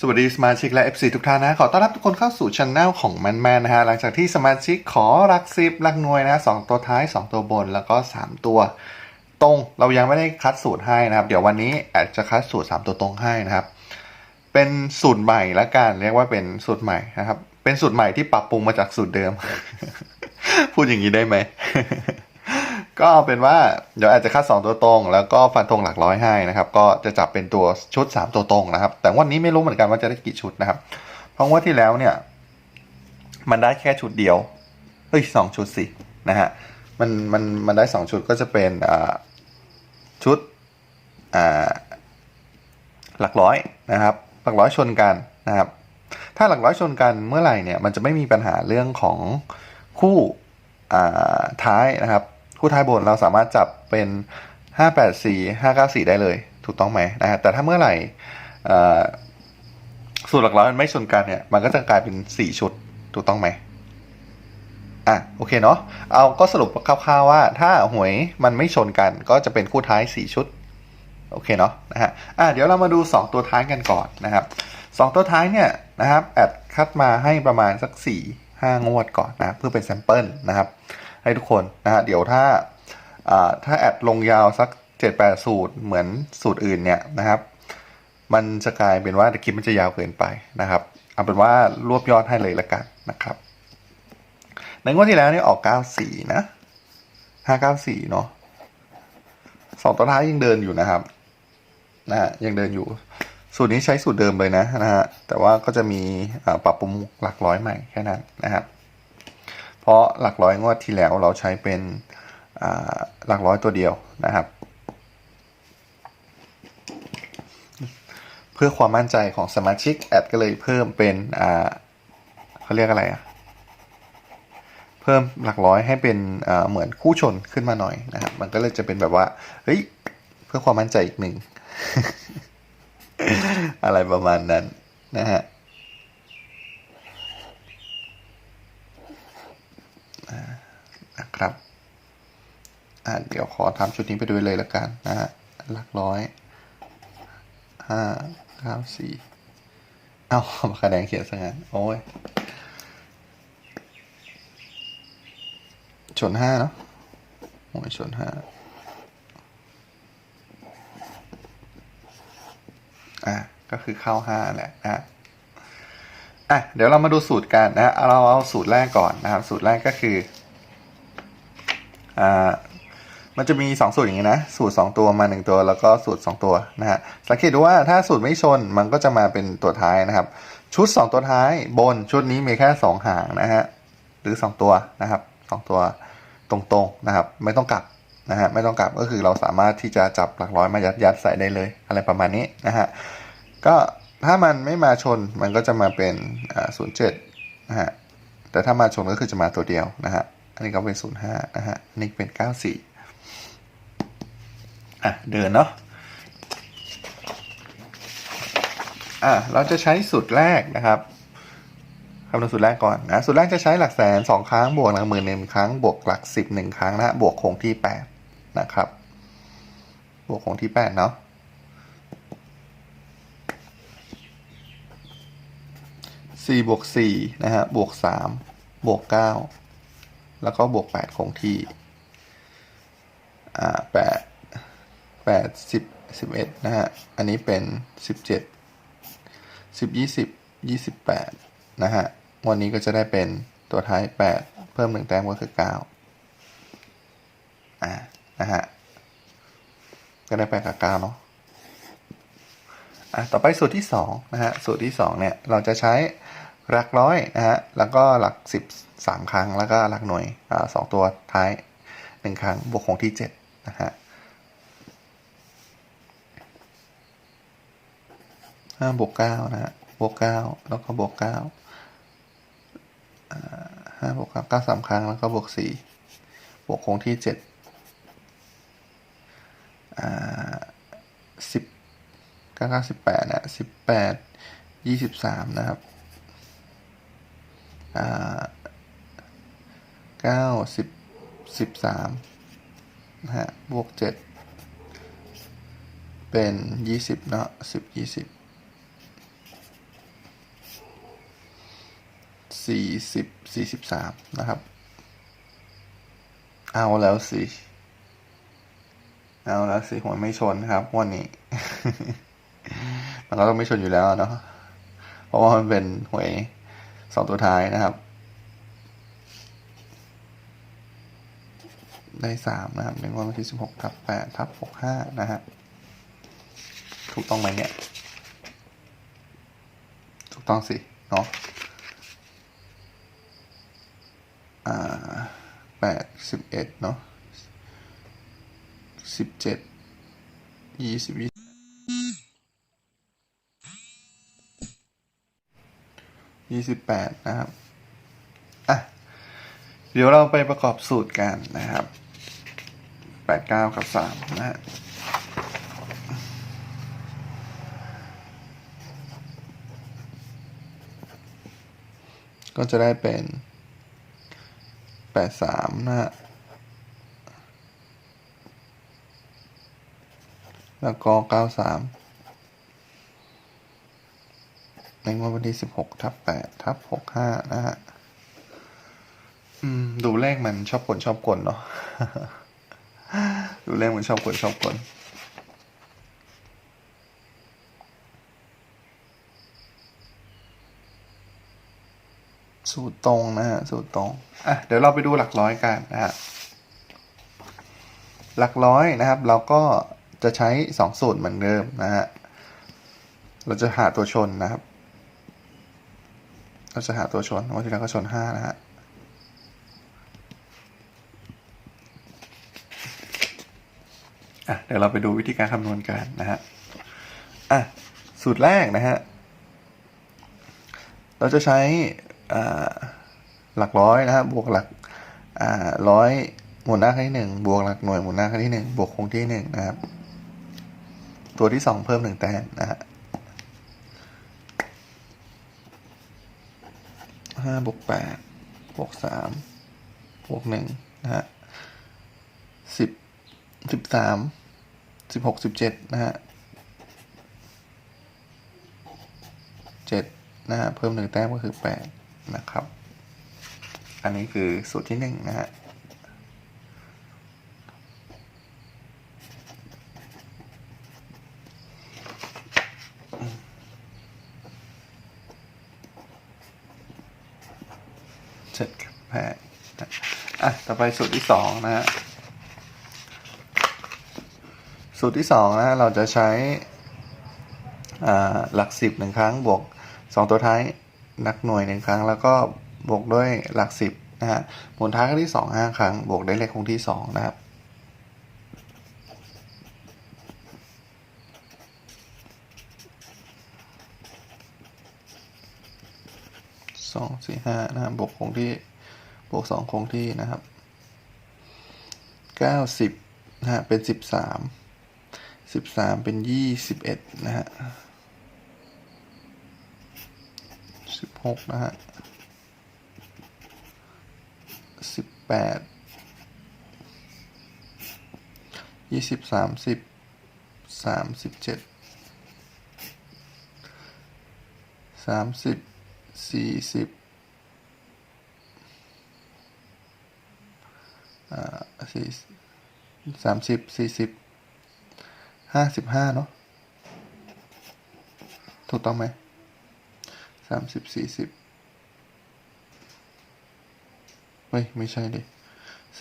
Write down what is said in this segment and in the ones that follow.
สวัสดีสมาชิกและ FC ทุกท่านนะ ขอต้อนรับทุกคนเข้าสู่ชันแนลของแมนแมนนะฮะ หลังจากที่สมาชิกขอรักซิบรักหน่วยนะสองตัวท้าย 2 ตัวบนแล้วก็ 3 ตัวตรง เรายังไม่ได้คัดสูตรให้นะครับ เดี๋ยววันนี้แอดจะคัดสูตร 3 ตัวตรงให้นะครับ เป็นสูตรใหม่ละกันเรียกว่าเป็นสูตรใหม่นะครับ เป็นสูตรใหม่ที่ปรับปรุงมาจากสูตรเดิม พูดอย่างนี้ได้ไหม ก็เอาเป็นว่าเดี๋ยวอาจจะคัด 2 ตัวตรง แล้วก็ฟันธงหลักร้อยให้นะครับ ก็จะจับเป็นตัวชุด 3 ตัวตรงนะครับ แต่วันนี้ไม่รู้เหมือนกันว่าจะได้กี่ชุดนะครับ เพราะว่าที่แล้วเนี่ย มันได้แค่ชุดเดียวเฮ้ยสองชุดสินะฮะมันมันมันได้สองชุดก็จะเป็นอ่าชุดอ่าหลักร้อยนะครับ หลักร้อยชนกันนะครับ ถ้าหลักร้อยชนกันเมื่อไหร่เนี่ย มันจะไม่มีปัญหาเรื่องของคู่ท้ายนะครับ คู่ท้ายบนเราสามารถจับเป็น 584 594 ได้เลย ถูกต้องไหมนะฮะแต่ถ้าเมื่อไหร่สูตรหลักร้อยมันไม่ชนกันเนี่ย มันก็จะกลายเป็น 4 ชุด ถูกต้องไหมอะโอเคเนาะเอาก็สรุปคร่าวๆว่า ถ้าหวยมันไม่ชนกัน ก็จะเป็นคู่ท้าย 4 ชุดโอเคเนาะนะฮะอะเดี๋ยวเรามาดู 2 ตัวท้ายกันก่อนนะครับสองตัวท้ายเนี่ยนะครับแอดคัดมาให้ประมาณสัก 4 5 งวดก่อนนะเพื่อเป็นแซมเปิลนะครับ ให้ทุกคนนะฮะเดี๋ยวถ้าถ้าแอดลงยาวสัก 7-8 สูตรเหมือนสูตรอื่นเนี่ยนะครับ มันจะกลายเป็นว่าคลิปมันจะยาวเกินไปนะครับเอาเป็นว่ารวบยอดให้เลยละกันนะครับ ในงวดที่แล้วนี่ออก 94 นะ 594 เนาะสองตัวท้ายยังเดินอยู่นะครับนะฮะยังเดินอยู่ สูตรนี้ใช้สูตรเดิมเลยนะนะฮะแต่ว่าก็จะมีปรับปรุงหลักร้อยใหม่แค่นั้นนะครับ เพราะหลักร้อยงวดที่แล้วเราใช้เป็นหลักร้อยตัวเดียวนะครับ เพื่อความมั่นใจของสมาชิกแอดก็เลยเพิ่มเป็นเขาเรียกอะไรอะเพิ่มหลักร้อยให้เป็นเหมือนคู่ชนขึ้นมาหน่อยนะครับ มันก็เลยจะเป็นแบบว่าเฮ้ยเพื่อความมั่นใจอีกหนึ่งอะไรประมาณนั้นนะฮะอ่านะครับ อ่าเดี๋ยวขอทำชุดนี้ไปด้วยเลยละกันนะฮะหลักร้อยห้าเก้าสี่เอ้ามาคะแนนเขียนซะงั้นโอ้ยชนห้าเนาะโอ้ยชนห้าอะก็คือเข้าห้าแหละนะอะเดี๋ยวเรามาดูสูตรกันนะเราเอาสูตรแรกก่อนนะครับ สูตรแรกก็คืออ่า มันจะมี 2 สูตรอย่างนี้นะ สูตร 2 ตัวมา 1 ตัว แล้วก็สูตร 2 ตัวนะฮะ สังเกตดูว่าถ้าสูตรไม่ชนมันก็จะมาเป็นตัวท้ายนะครับ ชุด 2 ตัวท้ายบนชุดนี้มีแค่ 2 หางนะฮะ หรือ 2 ตัวนะครับ 2 ตัวตรงๆนะครับ ไม่ต้องกลับนะฮะ ไม่ต้องกลับก็คือเราสามารถที่จะจับหลักร้อยมายัดยัดใส่ได้เลย อะไรประมาณนี้นะฮะ ก็ถ้ามันไม่มาชนมันก็จะมาเป็นอ่าศูนย์เจ็ดนะฮะ แต่ถ้ามาชนก็คือจะมาตัวเดียวนะฮะ อันนี้ก็เป็นศูนย์ห้านะฮะ อันนี้เป็นเก้าสี่ อะเดินเนาะอะเราจะใช้สูตรแรกนะครับคำนวณสูตรแรกก่อนนะสูตรแรกจะใช้หลักแสนสองครั้งบวกหลักหมื่นหนึ่งครั้งบวกหลักสิบหนึ่งครั้งนะฮะบวกคงที่แปดนะครับ บวกคงที่แปดเนาะสี่บวกสี่นะฮะบวกสามบวกเก้าแล้วก็บวกแปดคงที่อ่าแปด แปดสิบสิบเอ็ดนะฮะ อันนี้เป็นสิบเจ็ดสิบยี่สิบยี่สิบแปดนะฮะ วันนี้ก็จะได้เป็นตัวท้ายแปดเพิ่มหนึ่งแต้มก็คือเก้าอ่านะฮะ ก็ได้แปดกับเก้าเนาะอะต่อไปสูตรที่สองนะฮะ สูตรที่สองเนี่ยเราจะใช้หลักร้อยนะฮะ แล้วก็หลักสิบสามครั้ง แล้วก็หลักหน่วยอ่าสองตัวท้ายหนึ่งครั้ง บวกคงที่เจ็ดนะฮะ ห้าบวกเก้านะฮะบวกเก้าแล้วก็บวกเก้าห้าบวกเก้าเก้าสามครั้งแล้วก็บวกสี่บวกคงที่เจ็ดอ่าสิบเก้าเก้าสิบแปดนะสิบแปดยี่สิบสามนะครับอ่าเก้าสิบสิบสามนะฮะบวกเจ็ดเป็นยี่สิบเนาะสิบยี่สิบ สี่สิบสี่สิบสามนะครับ เอาแล้วสิ เอาแล้วสิหัวไม่ชนครับวันนี้ มันก็ต้องไม่ชนอยู่แล้วเนาะเพราะว่ามันเป็นหวยสองตัวท้ายนะครับ ได้สามนะครับในวันที่สิบหกทับแปดทับหกห้านะฮะถูกต้องไหมเนี่ย ถูกต้องสิ เนาะ อ่าแปดสิบเอ็ดเนาะสิบเจ็ดยี่สิบยี่ยี่สิบแปดนะครับ อะ เดี๋ยวเราไปประกอบสูตรกันนะครับแปดเก้ากับสามนะฮะก็จะได้เป็น แปดสามนะฮะแล้วก็เก้าสามในวดวันที่สิบหกทับแปดทับหกห้านะฮะอืมดูเลขมันชอบกลชอบกลเนาะดูเลขมันชอบกลชอบกล สูตรตรงนะฮะสูตรตรงอะเดี๋ยวเราไปดูหลักร้อยกันนะฮะหลักร้อยนะครับ เราก็จะใช้สองสูตรเหมือนเดิมนะฮะ เราจะหาตัวชนนะครับ เราจะหาตัวชนวันที่แล้วก็ชนห้านะฮะ อะเดี๋ยวเราไปดูวิธีการคำนวณกันนะฮะ อะ สูตรแรกนะฮะ เราจะใช้ หลักร้อยนะฮะบวกหลักร้อยหมุนหน้าครั้งที่หนึ่งบวกหลักหน่วยหมุนหน้าครั้งที่หนึ่งบวกคงที่หนึ่งนะครับ ตัวที่สองเพิ่มหนึ่งแต้มนะฮะห้าบวกแปดบวกสามบวกหนึ่งนะฮะสิบสิบสามสิบหกสิบเจ็ดนะฮะเจ็ดนะฮะเพิ่มหนึ่งแต้มก็คือแปด นะครับ อันนี้คือสูตรที่หนึ่งนะฮะเจ็ดกับแปดอะ ต่อไปสูตรที่สองนะฮะ สูตรที่สองนะฮะ เราจะใช้หลักสิบหนึ่งครั้งบวกสองตัวท้าย นักหน่วยหนึ่งครั้ง แล้วก็บวกด้วยหลักสิบนะฮะหมุนท้ายครั้งที่สองห้าครั้ง บวกได้เลขคงที่สองนะครับ สองสี่ห้านะครับบวกคงที่ บวกสองคงที่นะครับเก้าสิบนะฮะเป็นสิบสามสิบสามเป็นยี่สิบเอ็ดนะฮะสิบ หกนะฮะสิบแปดยี่สิบสามสิบสามสิบเจ็ดสามสิบสี่สิบอ่าสี่สามสิบสี่สิบห้าสิบห้าเนาะถูกต้องไหม สามสิบสี่สิบเฮ้ย ไม่ใช่ดิ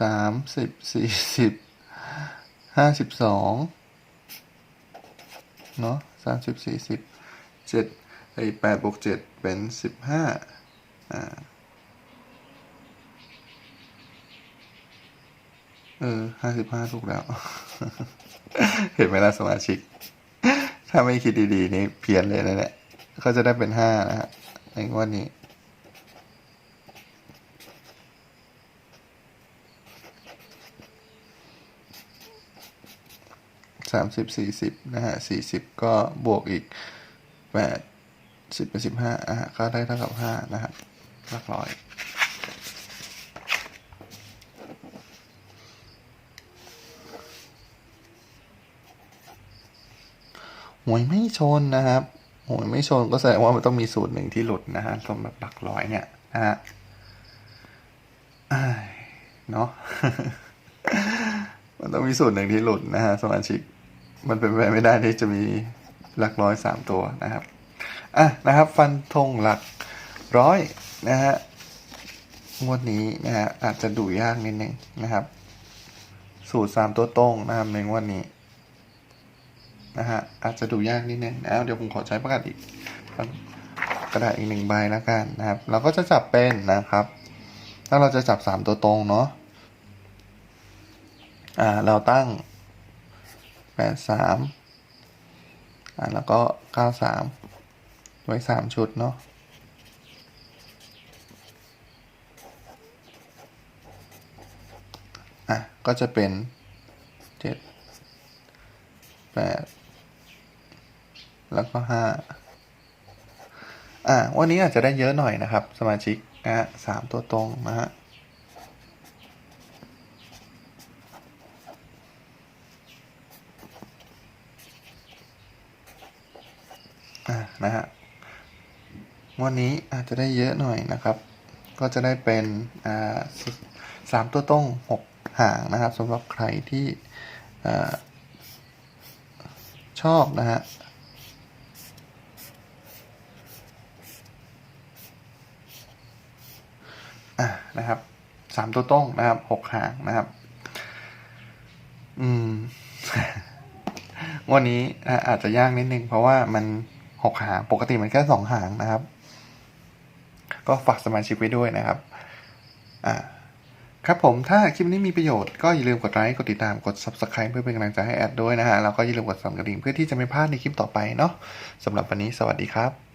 สามสิบสี่สิบห้าสิบสองเนาะสามสิบสี่สิบเจ็ดไอแปดบวกเจ็ดเป็นสิบห้าอ่าเออห้าสิบห้าถูกแล้ว เห็นไหมล่ะสมาชิก ถ้าไม่คิดดี ๆ นี่เพี้ยนเลยนะเนี่ย ก็จะได้เป็นห้านะฮะในงวดนี้ สามสิบสี่สิบนะฮะสี่สิบก็บวกอีกแปดสิบเป็นสิบห้าอะก็ได้เท่ากับห้านะฮะหลักร้อยหวยไม่ชนนะครับ หวยไม่ชนก็แสดงว่ามันต้องมีสูตรหนึ่งที่หลุดนะฮะสำหรับหลักร้อยเนี่ยนะฮะเนาะมันต้องมีส่วนหนึ่งที่หลุดนะฮะสมาชิก มันเป็นไปไม่ได้ที่จะมีหลักร้อยสามตัวนะครับอะนะครับ ฟันธงหลักร้อยนะฮะงวดนี้นะฮะอาจจะดูยากนิดนึงนะครับ สูตรสามตัวตรงนะครับในงวดนี้ นะฮะอาจจะดูยากนิดนึงนะเดี๋ยวผมขอใช้ประกาศอีกกระดาษอีกหนึ่งใบแล้วกันนะครับ เราก็จะจับเป็นนะครับ ถ้าเราจะจับสามตัวตรงเนาะอ่าเราตั้งแปดสามอ่าแล้วก็เก้าสามไว้สามชุดเนาะอะก็จะเป็นเจ็ดแปด แล้วก็ห้าอะวันนี้อาจจะได้เยอะหน่อยนะครับ สมาชิกนะฮะสามตัวตรงนะฮะอ่านะฮะวันนี้อาจจะได้เยอะหน่อยนะครับ ก็จะได้เป็นอ่าสสามตัวตรงหกหางนะครับสำหรับใครที่อ่าชอบนะฮะ อ่านะครับสามตัวตรงนะครับหกหางนะครับ อืมวันนี้อะอาจจะยากนิดนึงเพราะว่ามันหกหางปกติมันแค่สองหางนะครับ ก็ฝากสมาชิกไว้ด้วยนะครับ อ่าครับผมถ้าคลิปนี้มีประโยชน์ก็อย่าลืมกดไลค์กดติดตามกด subscribe เพื่อเป็นกำลังใจให้แอดด้วยนะฮะแล้วก็อย่าลืมกดสั่นกระดิ่งเพื่อที่จะไม่พลาดในคลิปต่อไปเนาะสำหรับวันนี้สวัสดีครับ